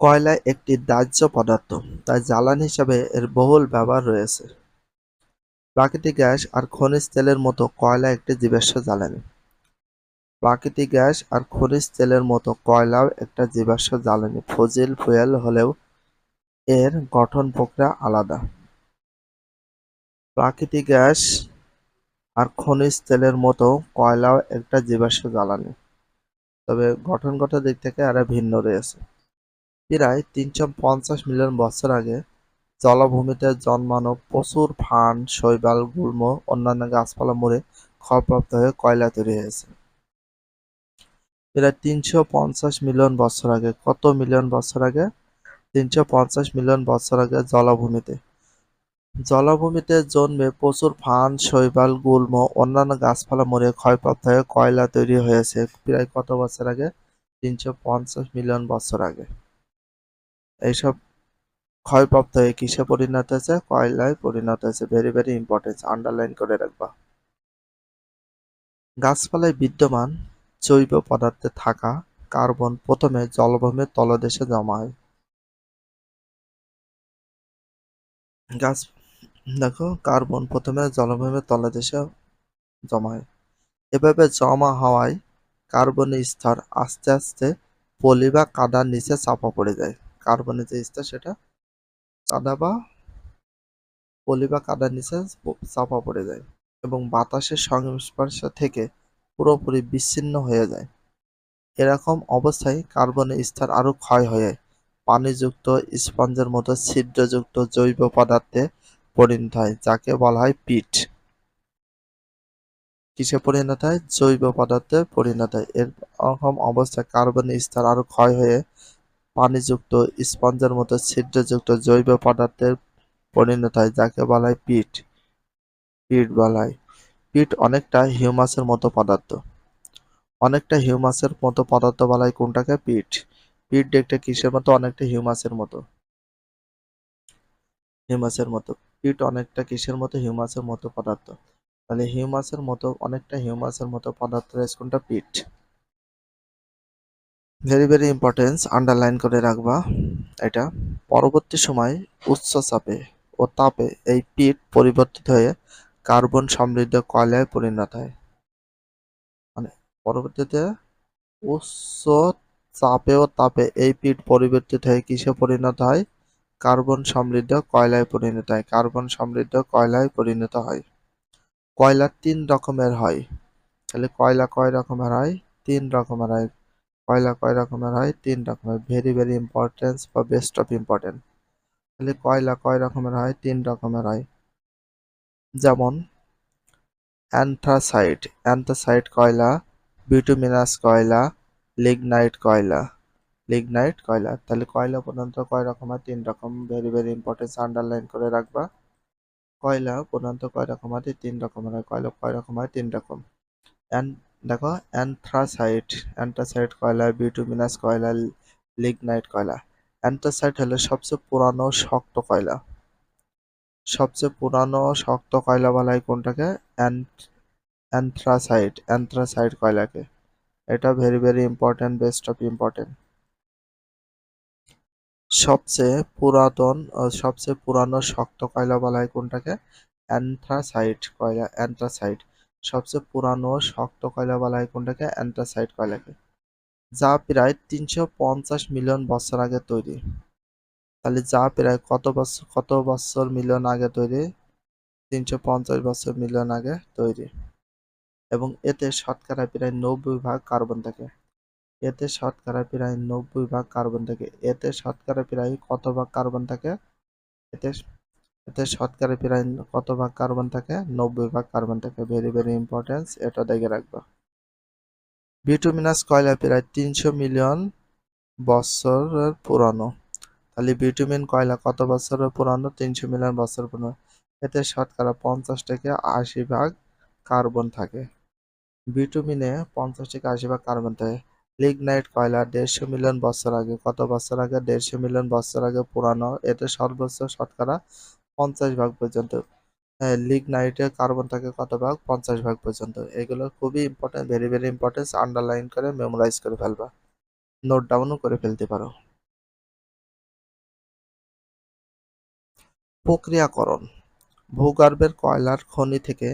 কয়লা একটি দাহ্য পদার্থ, তাই জ্বালানি হিসাবে এর বহুল ব্যবহার রয়েছে। প্রাকৃতিক গ্যাস আর খনিজ তেলের মতো কয়লা একটি জীবাশ্ম জ্বালানি। প্রাকৃতিক গ্যাস আর খনিজ তেলের মতো কয়লাও একটা জীবাশ্ম জ্বালানি ফসিল ফুয়েল হলেও এর গঠন প্রক্রিয়া আলাদা। প্রাকৃতিক গ্যাস আর খনিজ তেলের মতো কয়লাও একটা জীবাশ্ম জ্বালানি, তবে গঠনগত দিক থেকে এরা ভিন্ন রয়েছে। প্রায় তিনশো পঞ্চাশ মিলিয়ন বছর আগে জলাভূমিতে জন্মানো প্রচুর ফার্ন, শৈবাল, গুল্ম, অন্যান্য গাছপালা মরে ক্ষয়প্রাপ্ত হয়ে কয়লা তৈরি হয়েছে। প্রায় তিনশো পঞ্চাশ মিলিয়ন বছর আগে কত মিলিয়ন বছর আগে? তিনশো পঞ্চাশ মিলিয়ন বছর আগে জলাভূমিতে। জলাভূমিতে জন্মে প্রচুর ফার্ন, শৈবাল, গুল্ম, অন্যান্য গাছপালা মরে ক্ষয়প্রাপ্ত হয়ে কয়লা তৈরি হয়েছে। প্রায় কত বছর আগে? তিনশো পঞ্চাশ মিলিয়ন বছর আগে। এইসব ক্ষয়প্রাপ্ত হয়ে কিসে পরিণত হয়েছে? কয়লায় পরিণত হয়েছে। ভেরি ভেরি ইম্পর্টেন্ট আন্ডারলাইন করে রাখবা। গাছপালায় বিদ্যমান জৈব পদার্থে থাকা কার্বন প্রথমে জলভূমির তলদেশে জমা হয়। গাছ, দেখো, কার্বন প্রথমে জলভূমির তলদেশে জমা হয়। এভাবে জমা হওয়ায় কার্বনের স্তর আস্তে আস্তে পলি বা কাদার নিচে চাপা পড়ে যায়। কার্বনের যে স্তর সেটা কাদা বা পলি বা কাদার নিচে চাপা পড়ে যায় এবং বাতাসের সংস্পর্শ থেকে পুরোপুরি বিচ্ছিন্ন হয়ে যায়। এরকম অবস্থায় কার্বনের স্তর আরও ক্ষয় হয়ে পানিযুক্ত স্পঞ্জের মতো ছিদ্রযুক্ত জৈব পদার্থে পরিণত হয়, যাকে বলা হয় পিট। কিসে পরিণত হয়? জৈব পদার্থে পরিণত হয়। এরকম অবস্থায় কার্বনের স্তর আরও ক্ষয় হয়ে পানিযুক্ত স্পঞ্জের মতো ছিদ্রযুক্ত জৈব পদার্থের পরিণত হয়, যাকে বলা হয় পিট। পিট বলা হয়। পিট অনেকটা হিউমাসের মতো পদার্থ। অনেকটা হিউমাসের মতো পদার্থ বলা হয় কোনটাকে? পিট। পিট দেখতে কিসের মতো? অনেকটা হিউমাসের মতো। হিউমাসের মতো। পিট অনেকটা কিসের মতো? হিউমাসের মতো পদার্থ। তাহলে হিউমাসের মতো, অনেকটা হিউমাসের মতো পদার্থ কোনটা? Peat. Very very importance underline করে রাখবা। এটা পরবর্তী সময় উচ্চ চাপে ও তাপে এই পিট পরিবর্তিত হয়ে কার্বন সমৃদ্ধ কয়লায় পরিণত হয়। মানে পরবর্তীতে উচ্চ চাপে ও তাপে এই পিট পরিবর্তিত হয়ে কিসে পরিণত হয়? কার্বন সমৃদ্ধ কয়লায় পরিণত হয়। কার্বন সমৃদ্ধ কয়লায় পরিণত হয়। কয়লা তিন রকমের হয়। তাহলে কয়লা কয় রকমের হয়? তিন রকমের হয়। কয়লা কয় রকমের হয়? তিন রকমের। ভেরি ভেরি ইম্পর্টেন্স বা বেস্ট অফ ইম্পর্টেন্ট তাহলে কয়লা কয় রকমের হয়? তিন রকমের হয়। যেমন অ্যান্থ্রাসাইট অ্যান্থ্রাসাইট কয়লা বিটুমিনাস কয়লা লিগনাইট কয়লা। লিগনাইট কয়লা। তাহলে কয়লা পর্যন্ত কয় রকম হয়? তিন রকম। ভেরি ভেরি ইম্পর্টেন্স আন্ডারলাইন করে রাখবা। কয়লা পর্যন্ত কয় রকম হয়? তিন রকমের হয়। কয়লা কয় রকম হয়? তিন রকম। দেখো অ্যান্থ্রাসাইট অ্যান্থ্রাসাইট কয়লা বিটুমিনাস কয়লা লিগনাইট কয়লা। অ্যান্থ্রাসাইট হলো সবচেয়ে পুরানো শক্ত কয়লা। সবচেয়ে পুরানো শক্ত কয়লা বলা হয় কোনটাকে? অ্যান্থ্রাসাইট অ্যান্থ্রাসাইট কয়লাকে। এটা very very important best of important সবচেয়ে পুরাতন সবচেয়ে পুরানো শক্ত কয়লা বলা হয় কোনটাকে? অ্যান্থ্রাসাইট কয়লা অ্যান্থ্রাসাইট সবচেয়ে পুরানো শক্ত কয়লা বলা হয় কোনটাকে অ্যান্থ্রাসাইট কয়লাকে, যা প্রায় তিনশো পঞ্চাশ মিলিয়ন বছর আগে তৈরি। তাহলে যা প্রায় কত বছর কত বছর মিলিয়ন আগে তৈরি? তিনশো পঞ্চাশ বছর মিলিয়ন আগে তৈরি। এবং এতে শতকরা প্রায় নব্বই ভাগ কার্বন থাকে। এতে শতকরা প্রায় নব্বই ভাগ কার্বন থাকে। এতে শতকরা প্রায় কত ভাগ কার্বন থাকে? এতে এতে শতকরা প্রায় কত ভাগ কার্বন থাকে? নব্বই ভাগ কার্বন থাকে। ভেরি ভেরি ইম্পর্টেন্স এটা দেখে রাখবা। বিটুমিনাস কয়লা প্রায় তিনশো মিলিয়ন বছরের পুরানো। তাহলে বিটুমিন কয়লা কত বছরের পুরানো? তিনশো মিলিয়ন বছর পুরানো। এতে শতকরা পঞ্চাশ থেকে আশি ভাগ কার্বন থাকে। বিটুমিনে পঞ্চাশ থেকে আশি ভাগ কার্বন থাকে। লিগনাইট কয়লা দেড়শো মিলিয়ন বছর আগে। কত বছর আগে? দেড়শো মিলিয়ন বছর আগে পুরানো। এতে সর্বোচ্চ শতকরা পঞ্চাশ ভাগ পর্যন্ত হ্যাঁ, লিগনাইটের কার্বন থাকে কত ভাগ? পঞ্চাশ ভাগ পর্যন্ত। এগুলো খুবই important very very importance underline করে মেমোরাইজ করে ফেলবা। নোট ডাউনও করে ফেলতে পারো। প্রক্রিয়াকরণ। ভূগর্ভের কয়লার খনি থেকে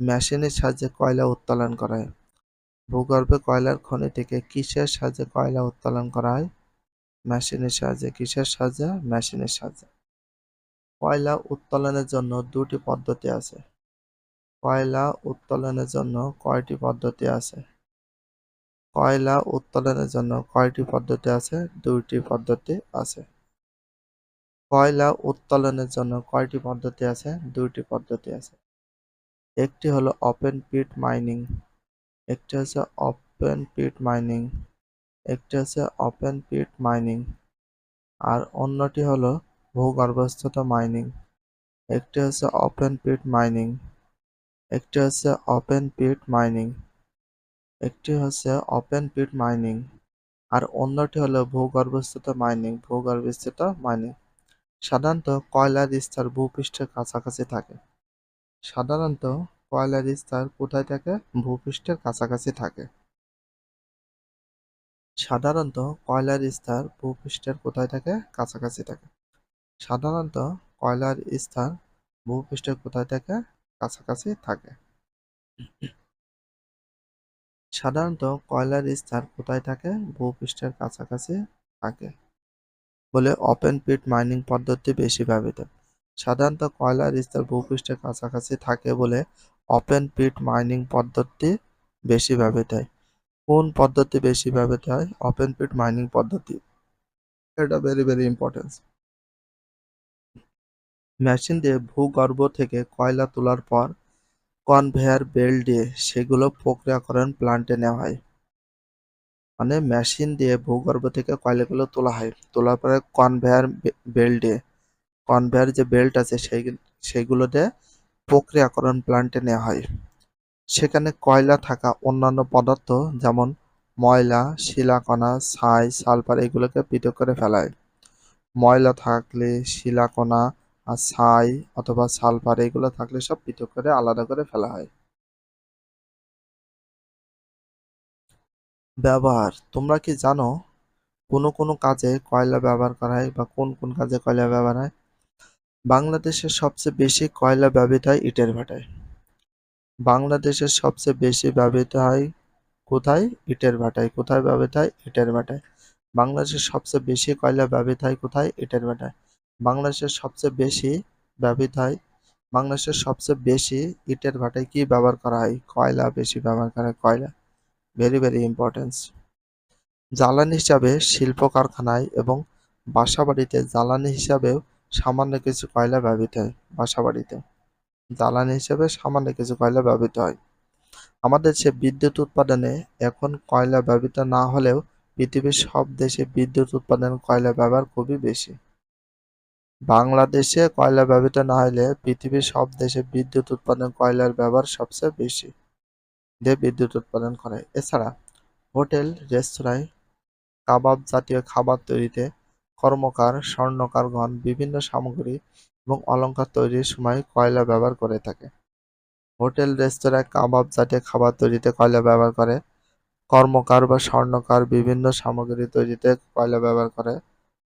মেশিনের সাহায্যে কয়লা উত্তোলন করা হয়। ভূগর্ভে কয়লার খনি থেকে কিসের সাহায্যে কয়লা উত্তোলন করা হয়? মেশিনের সাহায্যে, কিসের সাহায্যে? মেশিনের সাহায্যে। কয়লা উত্তোলনের জন্য দুটি পদ্ধতি আছে। কয়লা উত্তোলনের জন্য কয়টি পদ্ধতি আছে? কয়লা উত্তোলনের জন্য কয়টি পদ্ধতি আছে? দুইটি পদ্ধতি আছে। কয়লা উত্তোলনের জন্য কয়টি পদ্ধতি আছে? দুইটি পদ্ধতি আছে। একটি হলো ওপেন পিট মাইনিং একটি হচ্ছে ওপেন পিট মাইনিং একটি হচ্ছে ওপেন পিট মাইনিং আর অন্যটি হলো ভূগর্ভস্থ মাইনিং একটি হচ্ছে ওপেন পিট মাইনিং একটি হচ্ছে ওপেন পিট মাইনিং একটি হচ্ছে ওপেন পিট মাইনিং আর অন্যটি হলো ভূগর্ভস্থ মাইনিং ভূগর্ভস্থ মাইনিং সাধারণত কয়লার স্তর ভূপৃষ্ঠের কাছাকাছি থাকে। সাধারণত কয়লার স্তর কোথায় থাকে? ভূপৃষ্ঠের কাছাকাছি থাকে। সাধারণত কয়লার স্তর ভূপৃষ্ঠের কোথায় থাকে? কাছাকাছি থাকে। সাধারণত কয়লার স্থান ভূপৃষ্ঠের কোথায় থাকে? কাছাকাছি থাকে। সাধারণত কয়লার স্থান কোথায় থাকে? ভূপৃষ্ঠের কাছাকাছি থাকে বলে ওপেন পিট মাইনিং পদ্ধতি বেশি ব্যবহৃত। সাধারণত কয়লার স্তর ভূপৃষ্ঠের কাছাকাছি থাকে বলে ওপেন পিট মাইনিং পদ্ধতি বেশি ব্যবহৃত হয়। কোন পদ্ধতি বেশি ব্যবহৃত হয়? ওপেন পিট মাইনিং পদ্ধতি। এটা ভেরি ভেরি ইম্পর্টেন্স মেশিন দিয়ে ভূগর্ভ থেকে কয়লা তোলার পর কনভেয়ার বেল্ট দিয়ে সেগুলো প্রক্রিয়াকরণ প্লান্টে নেওয়া হয়। মানে মেশিন দিয়ে ভূগর্ভ থেকে কয়লাগুলো তোলা হয়। তোলার পরে কনভেয়ার বেল্ট দিয়ে, কনভেয়ার যে বেল্ট আছে সেই, সেগুলো দিয়ে প্রক্রিয়াকরণ প্লান্টে নেওয়া হয়। সেখানে কয়লা থাকা অন্যান্য পদার্থ যেমন ময়লা, শিলাকণা, ছাই, সালফার এগুলোকে পৃথক করে ফেলা হয়। ময়লা থাকলে শিলাকণা ছাই অথবা সালফার, এগুলো থাকলে সব পৃথক করে আলাদা করে ফেলা হয়। ব্যবহার, তোমরা কি জানো কোন কোন কাজে কয়লা ব্যবহার করা হয় বা কোন কোন কাজে কয়লা ব্যবহার হয়? বাংলাদেশের সবচেয়ে বেশি কয়লা ব্যবহৃত হয় ইটের ভাটায়। বাংলাদেশের সবচেয়ে বেশি ব্যবহৃত হয় কোথায়? ইটের ভাটায়। কোথায় ব্যবহৃত হয়? ইটের ভাটায়। বাংলাদেশের সবচেয়ে বেশি কয়লা ব্যবহৃত হয় কোথায়? ইটের ভাটায়। বাংলাদেশের সবচেয়ে বেশি ব্যবহৃত হয়। বাংলাদেশের সবচেয়ে বেশি ইটের ভাটায় কি ব্যবহার করা হয়? কয়লা বেশি ব্যবহার করা হয়? কয়লা? ভেরি ভেরি ইম্পর্টেন্স জ্বালানি হিসাবে শিল্প কারখানায় এবং বাসাবাড়িতে জ্বালানি হিসাবেও সামান্য কিছু কয়লা ব্যবহৃত হয়। বাসাবাড়িতে। জ্বালানি হিসাবে সামান্য কিছু কয়লা ব্যবহৃত হয়। আমাদের দেশে বিদ্যুৎ উৎপাদনে এখন কয়লা ব্যবহৃত না হলেও পৃথিবীর সব দেশে বিদ্যুৎ উৎপাদন কয়লা ব্যবহার খুবই বেশি। বাংলাদেশে কয়লা ব্যবহৃত না হলে পৃথিবীর সব দেশে বিদ্যুৎ উৎপাদন কয়লার ব্যবহার সবচেয়ে বেশি দিয়ে বিদ্যুৎ উৎপাদন করে। এছাড়া হোটেল রেস্তোরাঁয় কাবাব জাতীয় খাবার তৈরিতে কর্মকার, স্বর্ণকারগণ, বিভিন্ন সামগ্রী এবং অলংকার তৈরির সময় কয়লা ব্যবহার করে থাকে। হোটেল রেস্তোরাঁয় কাবাব জাতীয় খাবার তৈরিতে কয়লা ব্যবহার করে। কর্মকার বা স্বর্ণকার বিভিন্ন সামগ্রী তৈরিতে কয়লা ব্যবহার করে।